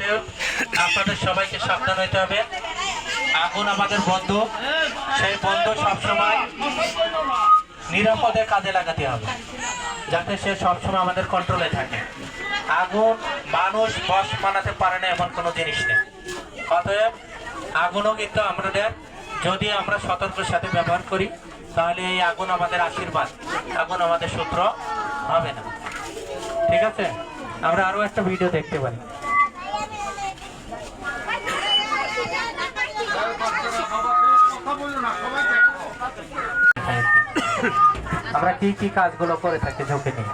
অতএব আপনাদের সবাইকে সাবধান হইতে হবে। আগুন আমাদের বন্ধু। সেই বন্ধু সবসময় নিরাপদে কাজে লাগাতে হবে, যাতে সে সবসময় আমাদের কন্ট্রোলে থাকে। আগুন মানুষ বস বানাতে পারে না এমন কোনো জিনিস নেই। অতএব আগুনও কিন্তু আমাদের, যদি আমরা সতর্কের সাথে ব্যবহার করি, তাহলে এই আগুন আমাদের আশীর্বাদ, আগুন আমাদের সূত্র হবে না। ঠিক আছে? আমরা আরও একটা ভিডিও দেখতে পারি। আমরা কি কি কাজগুলো করে থাকি ঝুঁকি নিয়ে?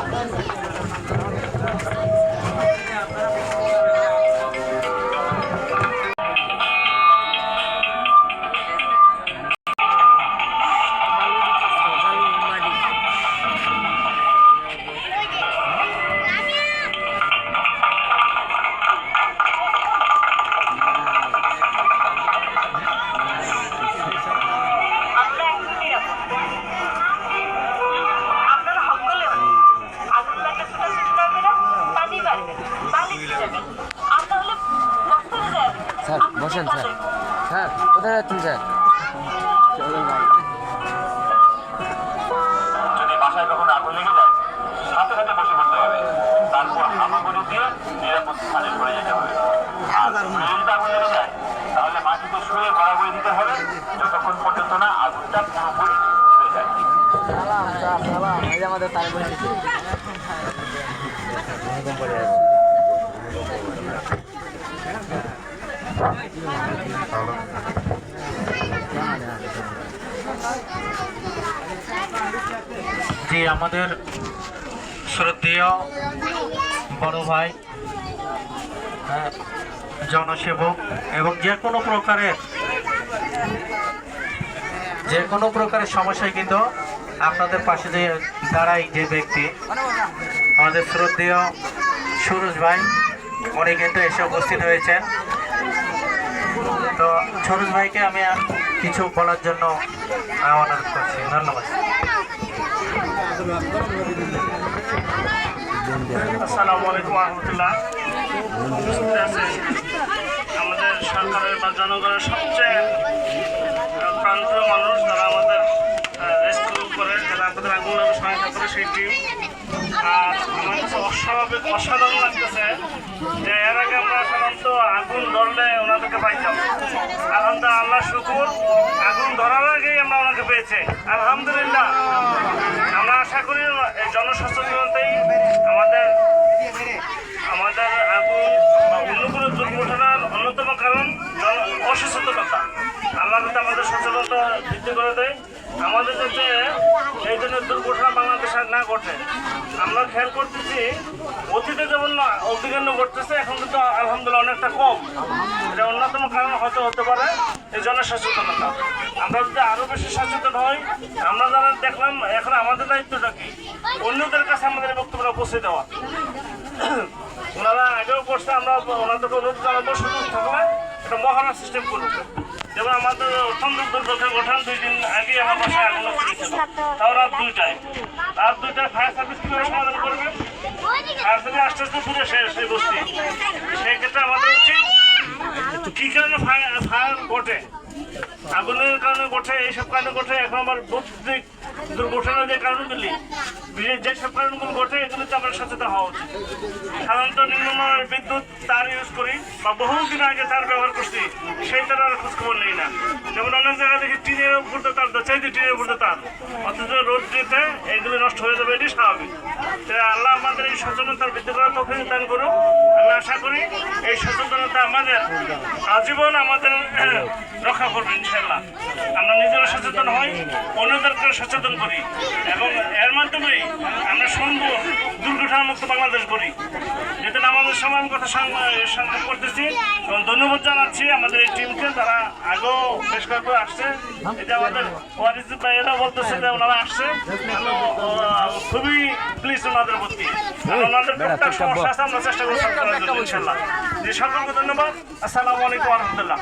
আমরা স্যার বসেন স্যার। স্যার কোথায় যাচ্ছেন স্যার? যদি বাসায় কখনো আগুন লেগে যায় সাথে সাথে বসে পড়তে হবে। তারপর হামাগুড়ি দিয়ে নিরাপদ স্থানে সরে যেতে হবে। আর যদি আগুন লেগে যায় তাহলে মাটিতে শুয়ে গড়াগড়ি দিতে হবে। যতক্ষণ পর্যন্ত না আগুনটা পুরোপুরি যায়। সালাম সালাম। এই আমাদের তারে বসেছি। জি আমাদের শ্রদ্ধেয় বড় ভাই হ্যাঁ, জনসেবক এবং যে কোনো প্রকারের যে কোনো প্রকারের সমস্যায় কিন্তু আপনাদের পাশে যে দাঁড়াই যে ব্যক্তি আমাদের শ্রদ্ধেয় সুরজ ভাই উনি কিন্তু এসে উপস্থিত হয়েছেন। তো সুরজ ভাইকে আমি কিছু বলার জন্য আহ, অনুরোধ করছি। ধন্যবাদ। আসসালামু আলাইকুম রহমতুল্লাহ আমাদের সরকারের বা জনগণের সবচেয়ে প্রান্তীয় মানুষ যারা আমাদের রেস্কিউ করে, যারা আমাদের আগুন সহায়তা করে আর আমার অস্বাভাবিক, অসাধারণ লাগতেছে যে এর আগে আমরা সাধারণত আগুন ধরলে ওনাদেরকে পাইতাম। আলহামদুলিল্লাহ আল্লাহ শুকুর। আগুন ধরার আগেই আমরা ওনাকে পেয়েছি। আলহামদুলিল্লাহ। আমরা আশা করি জনসচেতনতাই আমাদের আমাদের আগুন অন্য কোনো দুর্ঘটনার অন্যতম কারণ অসচেতনতা। আল্লাহ যাতে আমাদের সচেতনতা বৃদ্ধি করে দেয়। আমাদের যাতে এই ধরনের দুর্ঘটনা বাংলাদেশে না ঘটে। আমরা খেয়াল করতেছি, অতীতে যেমন না ঘটতেছে, এখন কিন্তু আলহামদুলিল্লাহ অনেকটা কম। এটা অন্যতম কারণ হয়তো হতে পারে এই জনসচেতনতা আমরা যদি আরও বেশি সচেতন হই, আমরা যারা দেখলাম এখন আমাদের দায়িত্বটা কি? অন্যদের কাছে আমাদের বক্তব্যটা পৌঁছে দেওয়া। ওনারা আগেও করছে আমরা ওনাদেরকে অনুরোধ জানাব, সুযোগ থাকলে একটা মহারা সিস্টেম করব যেমন আমাদের অত্যন্ত দুর্ঘটনা ঘটান দুই দিন আগে আমার বাসায় আগুন তাও রাত দুইটায়। রাত দুইটায় ফায়ার সার্ভিস কীভাবে সমাধান করবে? ফায়ার সার্ভিস আস্তে আস্তে দূরে শেষ সেই বস্তি। সেই ক্ষেত্রে আমাদের উচিত কি কারণে ফায়ার ফায়ার ঘটে আগুনের কারণে ঘটে এইসব কারণে ঘটে এখন আমার বৈদ্যুতিক দুর্ঘটনার যে কারণগুলি যেসব কারণগুলো ঘটে, এগুলিতে আমরা সচেতন হওয়া উচিত। সাধারণত নিম্নমানের বিদ্যুৎ তার ইউজ করি বা বহুদিন আগে তার ব্যবহার করছি, সেই তার আর খোঁজখবর নেই না। যেমন অনেক জায়গায় দেখি টিনের উপর তার চাইতে টিনের উপর তার, অথচ রোদ দিতে এইগুলি নষ্ট হয়ে যাবে এটি স্বাভাবিক। আল্লাহ আমাদের এই সচেতনতার বৃদ্ধি করার তফিক দান করুক। আমি আশা করি এই সচেতনতা আমাদের আজীবন আমাদের রক্ষা করবে ইনশাল্লাহ সচেতন হই অন্যদেরকে সচেতন করি। এবং এর মাধ্যমেই আমরা সুন্দর দুর্ঘটনা মুক্ত বাংলাদেশ করি যেদিন আমাদের আমি কথা সাং- সংক্ষেপ করতেছি। এবং ধন্যবাদ জানাচ্ছি আমাদের এই টিমকে তারা আগেও বেশ কয়েকবার আসছে। এই যে আমাদের ওয়ারিস ভাইয়েরা বলতেছে যে ওনারা আসছে। খুবই প্লিজ ওনাদের প্রতি। ওনাদের টুকটাক সমস্যা আছে আমরা চেষ্টা করছি ইনশাল্লাহ। যে সকলকে ধন্যবাদ। আসসালামু আলাইকুম রহমতুল্লাহ